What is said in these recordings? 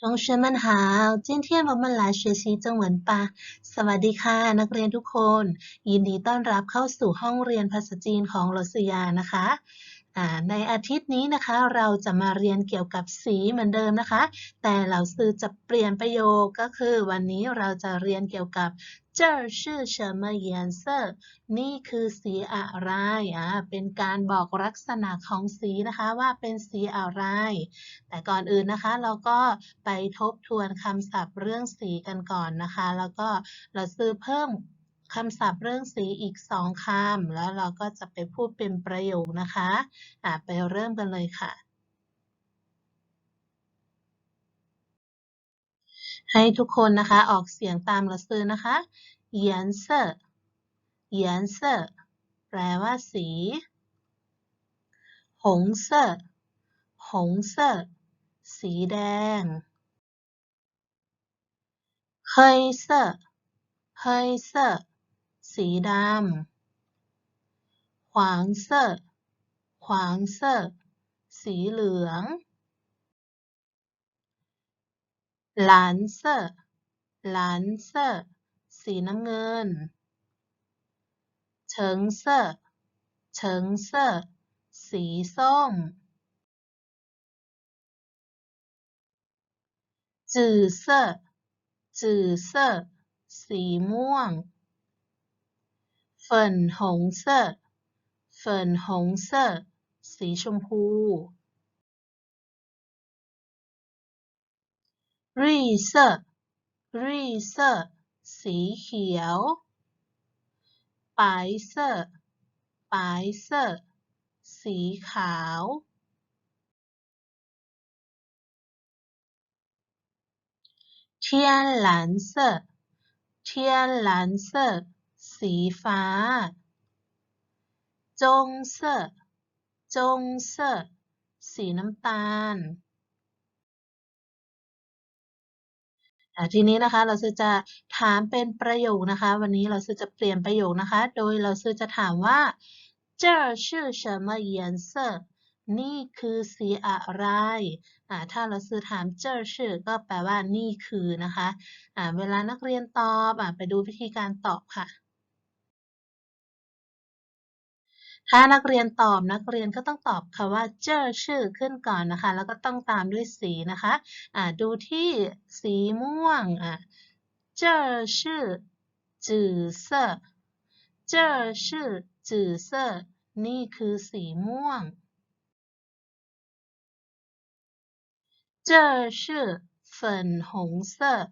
同学们好，今天我们来学习中文吧สวัสดีค่ะ นักเรียนทุกคน ยินดีต้อนรับเข้าสู่ห้องเรียนภาษาจีนของรสยานะคะ ในอาทิตย์นี้นะคะ เราจะมาเรียนเกี่ยวกับสีเหมือนเดิมนะคะ แต่เราซื้อจะเปลี่ยนประโยคก็คือวันนี้เราจะเรียนเกี่ยวกับ这是什么颜色นี่คือสีอะไรอ่าเป็นการบอกลักษณะของสีนะคะว่าเป็นสีอะไร แต่ก่อนอื่นนะคะ เราก็ไปทบทวนคำศัพท์เรื่องสีกันก่อนนะคะ แล้วก็เราซื้อเพิ่ม คำศัพท์เรื่องสีอีกสองคำ แล้วเราก็จะไปพูดเป็นประโยคนะคะะไปเริ่มกันเลยค่ะ ให้ทุกคนนะคะออกเสียงตามเราซื้อนะคะเยียนเซอร์เยียนเซอร์แปลว่าสีหงเซอร์หงเซอร์สีแดงเฮยเสีดำ ขวางเซอร์ขวางเซอร์สีเหลือง หลานเซอร์หลานเซอร์สีน้ำเงิน เฉิงเซอร์เฉิงเซอร์สีส้ม จือเซอร์จือเซอร์สีม่วง 粉红色粉红色สีชมพู绿色绿色สีเขียว白色白色สีขาว天蓝色天蓝色 สีฟ้า จงเซอจงเซอสีน้ำตาล ทีนี้นะคะ เราจะถามเป็นประโยคนะคะ วันนี้เราจะเปลี่ยนประโยคนะคะ โดยเราจะถามว่า这是什么颜色นี่คือสีอะไรถ้าเราซื้อถามเจอชื่อก็แปลว่านี่คือนะคะเวลานักเรียนตอบอไปดูวิธีการตอบค่ะ ถ้านักเรียนตอบนักเรียนก็ต้องตอบคำว่าเจอชื่อขึ้นก่อนนะคะ แล้วก็ต้องตามด้วยสีนะคะะดูที่สีม่วงอ่ะ这是紫色这是紫色นี่คือสีม่วง这是粉红色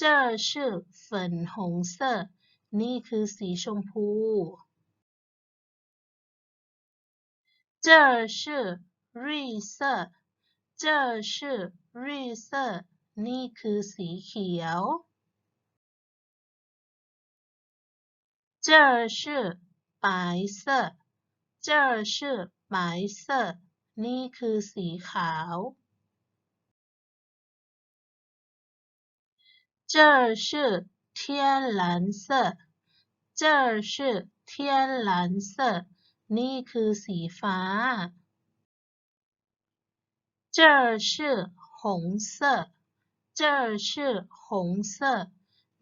这是粉红色นี่คือสีชมพู 这是绿色这是绿色นี่คือสีเขียว这是白色这是白色นี่คือสีขาว这是天蓝色这是天蓝色 นี่คือสีฟ้า这是红色这是红色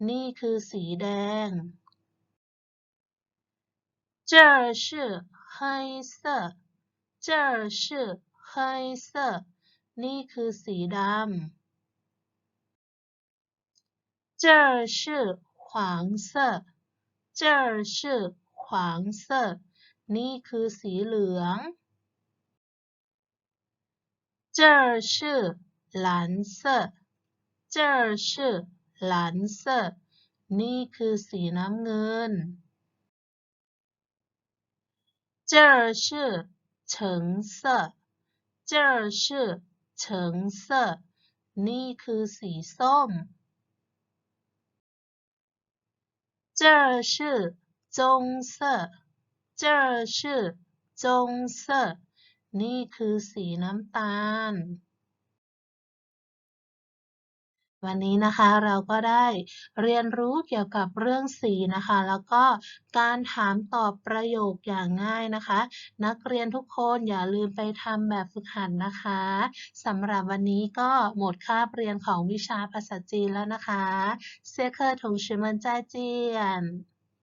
นี่คือสีแดง这是黑色这是黑色นี่คือสีดำ这是黄色这是黄色 นี่คือสีเหลือง 这是蓝色这是蓝色นี่คือสีน้ำเงิน这是橙色这是橙色นี่คือสีส้ม这是棕色 เจอชื่อ จงเซอนี่คือสีน้ำตาล วันนี้นะคะเราก็ได้เรียนรู้เกี่ยวกับเรื่องสีนะคะ แล้วก็การถามตอบประโยคอย่างง่ายนะคะ นักเรียนทุกคนอย่าลืมไปทำแบบฝึกหัดนนะคะสำหรับวันนี้ก็หมดคาบเรียนของวิชาภาษาจีนแล้วนะคะเซีเคอร์ถงชิมันจ้าเจียน